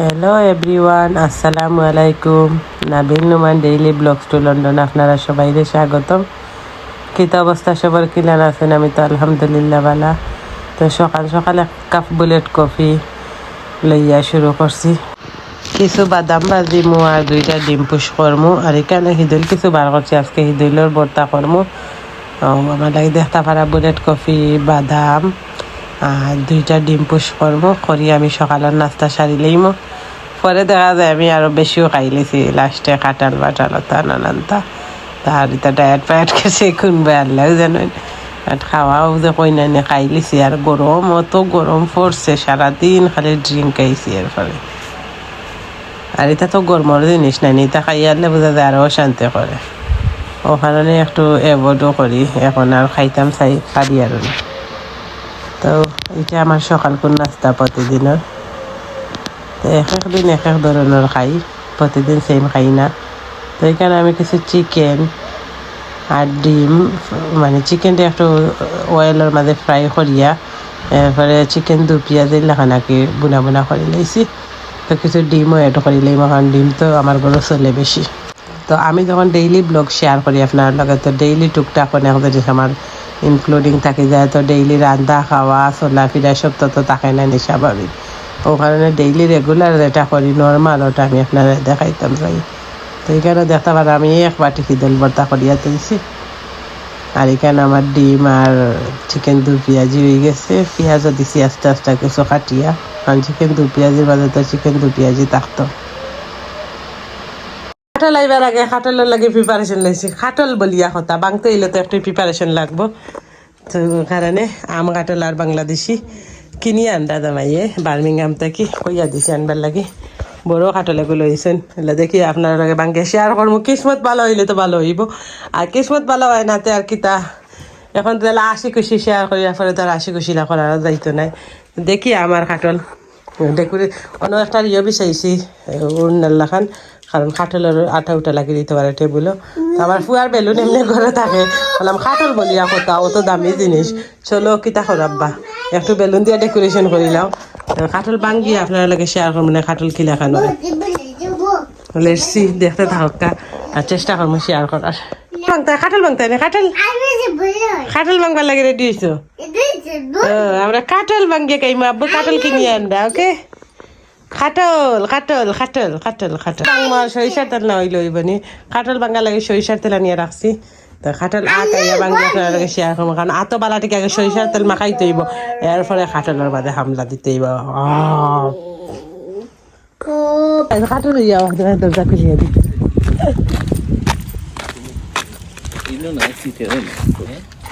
Hello everyone আসসালামু আলাইকুম Nabil Numan daily blogs to London আপনারা সবাইকে স্বাগতম। কিত অবস্থা? সবার কিলার আছেন? আমি তো আলহামদুলিল্লাহ বালা তো সকাল সকালে কাপ বুলেট কফি লইয়া শুরু করছি। কিছু বাদাম ভাজিমু আর দুইটা ডিম পুষ করমু। আর এখানে হিদুল কিছু বার করছি। আজকে হিদুলের বর্তা করমু। আমার লাগে দেখতে পারা বুলেট কফি, বাদাম। দুইটা ডিম পুষ করব করি আমি সকালের নাস্তা সারি লইমু। পরে দেখা যায় আমি আরও বেশিও খাই লেছি লাস্টে কাটাল বাটাল তা নানানটা তার এটা ডায়েট ফায়েট খেছে কোনবে আল্লাহ জানেন আর খাওয়াও যে কই খাই লিছি আর গরম অত গরম পড়ছে সারাদিন খালি ড্রিঙ্ক খাইছি এর ফলে। আর এটা তো গরমের জিনিস নাই এটা খাইয়ালে বোঝা যায় আরও শান্তি করে ওখানে একটু অ্যাভয়েডও করি এখন আর খাইতাম চাই পারি আর না। এটা আমার সকালকুর নাস্তা প্রতিদিনের। তো এক এক দিন এক এক ধরনের খাই, প্রতিদিন সেম খাই না। তো এখানে আমি কিছু চিকেন আর ডিম মানে চিকেনটা একটু অয়েলের মাঝে ফ্রাই করিয়া, এরপরে চিকেন দু পেঁয়াজ নাকি বুনা বুনা করে লাইছি। তো কিছু ডিমও এড করে লাইম, কারণ ডিম তো আমার ঘরে চলে বেশি। তো আমি যখন ডেইলি ব্লগ শেয়ার করি আপনার লগে, তো ডেইলি টুকটাক অনেক জিনিস আমার ইনক্লুডিং থাকি যায় তো ডেইলি রান্না, খাওয়া চলা ফিরা সব তো থাকে না নি স্বাভাবিক ও কারণে ডেইলি রেগুলার যেটা করি নর্মাল ওটা আমি আপনারা দেখাইতাম যাই। তো এখানে দেখতে পারেন আমি এক বাটি খিদল ভর্তা করিয়া তুলছি আর এখানে আমার ডিম আর চিকেন দু পেঁয়াজি হয়ে গেছে। পেঁয়াজও দিছি আস্তে আস্তে কিছু কাটিয়া। কারণ চিকেন দু পেঁয়াজির মাঝে তো চিকেন দু পেঁয়াজি থাকতো। খাটল আইবার আগে খাটলের লাগে প্রিপারেশন লাইছি খাটল বলিয়া কথা বাংতে এলে তো একটু প্রিপারেশন লাগবো। তো কারণে আম কাটল আর বাংলাদেশি কিনি আনডা দামাইয়ে বার্মিংহাম থেকে কইয়া দিছি আনবার লাগে। বড় কাটলে গুলো হয়েছেন এলে দেখি আপনার লগে বাঙ্গে শেয়ার করব কিসমত ভালো হইলে তো ভালো হইব। আর কিসমত ভালো হয় নাতে আর কিতা। এখন তাহলে আশি খুশি শেয়ার করি পরে তার আশি খুশি না করার দায়িত্ব নাই। দেখি আমার কাটল ডেকুরে অন্য একটা ইয়ে বিচাইছি উন্নাল্লা খান। কারণ খাটলের আঠা উঠা লাগিয়ে দিতে পারে টেবিলও। আমার ফুয়ার বেলুন এমনি ঘরে থাকে। বললাম খাটল বলিয়া কথা অত দামি জিনিস। চলো কিতা খরাব্বা একটু বেলুন দিয়ে ডেকোরেশন করিলাম খাটল বাঙ্গি আপনার লাগে শেয়ার করব না খাটল কিলা খানো লেটসি দেখতে থাকা আর চেষ্টা করব শেয়ার করার। বাংতা খাটল বাংতা না? খাটল খাটল বাংবার লাগে রেডি হয়েছো হ্যাঁ, আমরা কাটল ভাঙ্গে খাইমু আব্বু কাটল কিনে আনবা ওকে খাটল খাটল খাটল খাটল খাটল। বাংমা সরিষার তেল না হইলে হইবনি খাটল বাঙ্গা লাগে সরিষার তেল আনিয়ে রাখছি। তো খাটল আট আইয়া বাংলা আপনার লাগে শেয়ার করব কারণ আতো বালা থেকে আগে সরিষার তেল মাখাইতে হইব। এর ফলে খাটলের বাদে হামলা দিতে হইব। আহ। খাটল ইয়া দরজা খুলিয়ে দি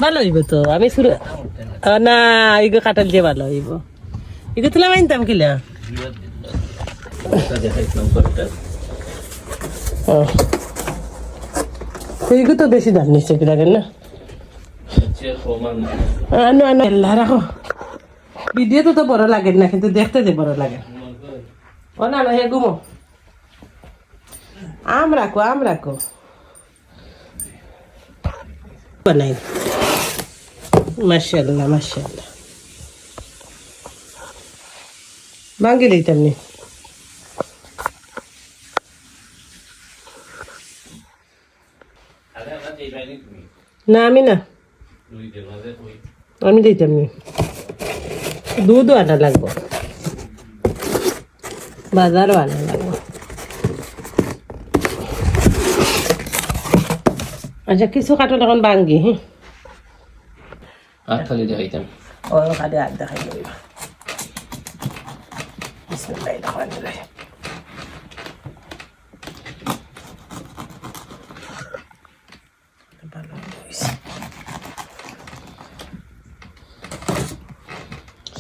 ভালো হইব তো। আমি শুরু না ইগো কাটাল দিয়ে ভালো হইব। ইগো তুলা মানতাম কিলা? ও। তো বেশি দাম নিচ্ছে কি লাগেন না? আনো আনো এল্লা, রাখো। ভিডিও তো বড় লাগে না, কিন্তু দেখতে যে বড় লাগে। ও, না না, হে, ঘুমো। আম রাখো আম রাখো। বানাই। মাশাল্লাহ মাশাল্লাহ ভাঙ্গি লইতাম নি। না আমি না। আমি দিতাম নি। দুধও আনা লাগবো। বাজারও আনা লাগবো। আচ্ছা কিছু কাটল এখন ভাঙ্গি হ্যাঁ? আর খালি দেখাইতাম। ও খালি আর দেখাই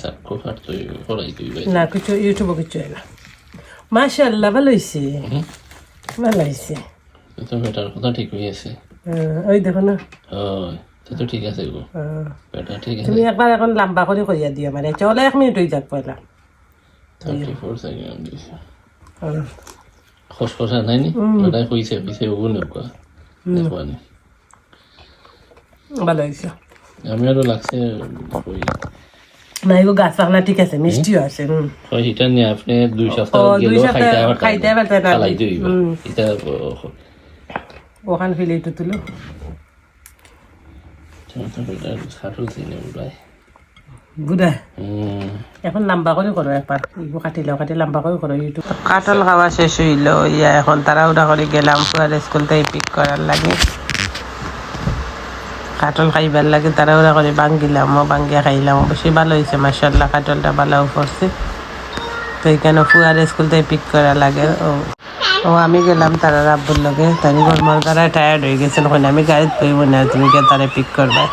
সাক্ষ্য ফাট তুই করাই তুই না কিছু ইউটিউবে কিছু হয় না মাশাল্লাহ ভালো হয়েছে ভালো হয়েছে তো বেটার কথা ঠিক আছে ওই দেখো না তো তো ঠিক আছে গো বেটা ঠিক আছে তুমি একবার এখন লম্বা করে করিয়া দিও মানে চলে এক মিনিট হয়ে যাক পয়লা থার্টি ফোর সেকেন্ড দিছে খসখসা নাই নি ওটাই কইছে কইছে ওগুলো নৌকা দেখবানি ভালো হয়েছে আমি আরও লাগছে না এগো গাছ পাকলা ঠিক আছে মিষ্টিও আছে এটা নিয়ে আপনি দুই সপ্তাহ দুই গেলেও সপ্তাহ খাইতে খাইতে পারতেন না। খালাই দিই এটা ওখান ফেলে একটু তুলো। হুম এখন লম্বা করে করো একবার। ইগো কাটিলে কাটি লম্বা করে করো ইউটিউব কাটল খাওয়া শেষ হইল ইয়া এখন তাড়াহুড়া করে গেলাম ফুয়ার স্কুল থেকে পিক করার লাগে। কাটল খাইবার লাগে তাড়াহুড়া করে বাঙ্গিলাম ও বাঙ্গিয়া খাইলাম। অবশ্যই ভালো হয়েছে মার্শাল্লাহ কাটলটা ভালো পড়ছে তো এখানে ফুয়ার স্কুল থেকে পিক করা লাগে ও। ও আমি গেলাম তারা আব্বুর লগে। তাই গরমার দ্বারা টায়ার্ড হয়ে গেছেন ওখানে আমি গাড়িতে বইব না তুমি কে তারা পিক করবে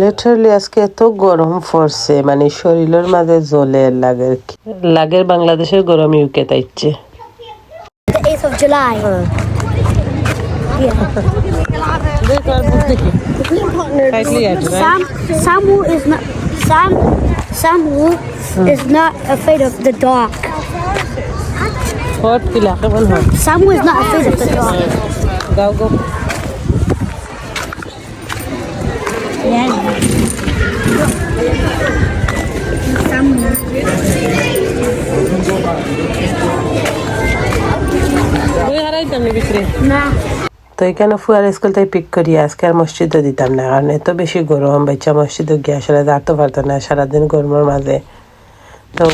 লিটারালি আজকে এত গরম পড়ছে মানে শরীরের মাঝে জ্বলে লাগে। লাগের বাংলাদেশের গরম ইউকে তাইচ্ছে 8th of July. Sam, Sam who is not Sam, Sam who hmm. is not afraid of the dark. Sam who is not afraid of the dark. Go go. Yeah. Sam. Where are you going to be? No. এখানে ফুয়ার school থেকে pick করি, আজকে আর মসজিদও দিতাম না, কারণ এত বেশি গরম, বাচ্চা মসজিদও গিয়ে আসলে যাতে পারতো না, সারাদিন গরমের মাঝে। তো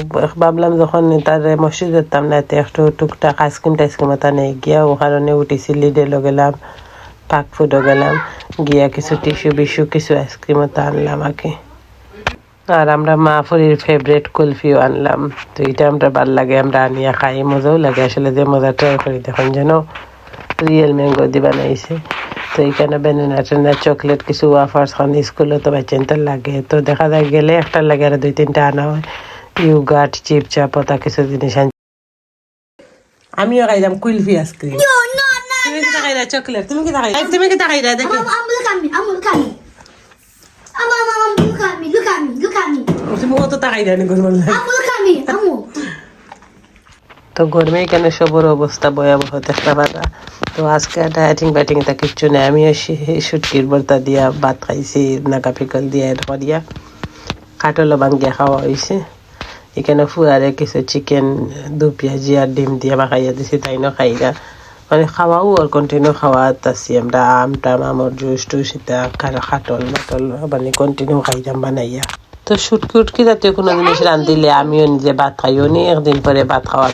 ভাবলাম যখন তার মসজিদ যেতাম না, এতে একটু টুকটাক আইসক্রিম টাইসক্রিম তা নেই গিয়া ও কারণে উঠেছি লিডেলও গেলাম, পাক ফুডও গেলাম, গিয়া কিছু টিস্যু বিস্যু, কিছু আইসক্রিমও তা আনলাম আগে আর আমরা মা ফুরির ফেভারেট কুলফিও আনলাম, তো এটা আমরা ভালো লাগে, আমরা আনিয়া খাই, মজাও লাগে আসলে যে মজা ট্রাই করি দেখুন যেন রিয়েল ম্যাঙ্গো দিয়ে বানাইছে তো এইখানে ব্যানানা টেনা চকলেট কিছু ওয়াফার্স খান স্কুলে তো বাচ্চাদের লাগে। তো দেখা যায় গেলে একটা লাগে আর দুই তিনটা আনা হয়। ইউগাট চিপ চাপ ওটা কিছু জিনিস আমিও খাইলাম কুলফি আইসক্রিম. তুমি কি চকলেট তুমি কি তুমি কি দেখি. তুমি কত নি গরম. তো গরমে এখানে সবর অবস্থা ভয়াবহ দেখতে পারা তো আজকে ডায়েটিং ব্যাটিং তা কিচ্ছু নেই। আমিও সুটকির বর্তা দিয়া ভাত খাইছি নাকা পিকল দিয়া এটা দিয়া। কাটলো ভাঙ্গিয়া খাওয়া হয়েছে এখানে ফুয়ারে কিছু চিকেন দু পেঁয়াজি আর ডিম দিয়ে মাখাইয়া দিছি, তাই না খাইরা। মানে খাওয়াও আর কন্টিনিউ খাওয়া আছি আমরা। আম টাম আমর জুস টুস এটা খাটল মাটল মানে কন্টিনিউ খাইলাম বানাইয়া। তো সুটকুটকি জাতীয় কোনো জিনিস রান্ধিলে আমিও নিজে ভাত খাই নি, একদিন পরে ভাত খাওয়া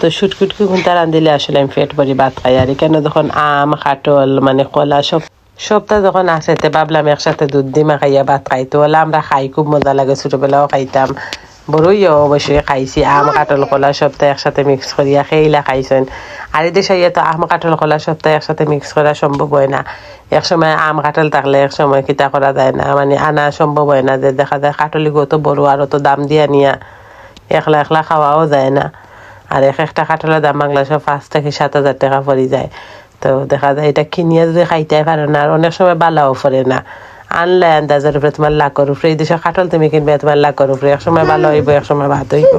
তো সুটকুটকি কোনটা রান্ধিলে আসলে আমি ফেট ভরি ভাত খাই। আর কেন যখন আম খাটল মানে কলা সব সবটা যখন আছে ভাবলাম একসাথে দুধ দিমা খাইয়া ভাত খাইতে হলে আমরা খাই, খুব মজা লাগে। ছোটবেলাও খাইতাম। বড়ইও অবশ্যই খাইছি, আম কাটল কলা সবটা একসাথে মিক্স করিয়া খেইলা খাইছেন। আর এই দেশে তো আম কাটল কলা সবটা একসাথে মিক্স করা সম্ভব হয় না। এক সময় আম কাটল থাকলে এক সময় কিতা করা যায় না মানে আনা সম্ভব হয় না যে দেখা যায় কাটলি তো বড় আর তো দাম দিয়া নিয়া একলা একলা খাওয়াও যায় না। আর এক একটা কাঁঠালের দাম বাংলাদেশে পাঁচ থেকে সাত হাজার টাকা পড়ে যায়। তো দেখা যায় এটা কিনিয়ে যদি খাইতে পারে না, আর অনেক সময় বালাও পড়ে না। আনলে আন্দাজের উপরে তোমার লাখের উপরে এই দেশে কাঁঠাল তুমি কিনবে, তোমার লাখের উপরে এক সময় ভালো হইব এক সময় ভাত হইব।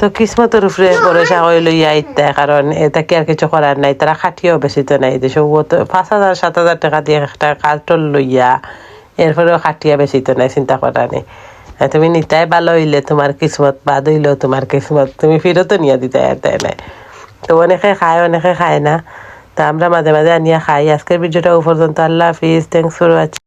তো কিসমতের উপরে ভরসা করে লইয়া ইত্যা কারণ এটা কি আর কিছু করার নাই, তারা খাটিয়েও বেশি তো নাই দেশে। ও তো পাঁচ হাজার, সাত হাজার টাকা দিয়ে একটা কার্টল লইয়া, এরপরেও খাটিয়া বেশি তো নাই, চিন্তা করা নেই। তুমি নিতাই ভালো হইলে তোমার কিসমত বাদ হইলেও তোমার কিসমত, তুমি ফিরতও নিয়ে দিতে আর তাই নাই। তো অনেকে খায় অনেকে খায় না। তা আমরা মাঝে মাঝে আনিয়া খাই। আজকের ভিডিওটা পর্যন্ত। আল্লাহ হাফিজ। Thanks for watching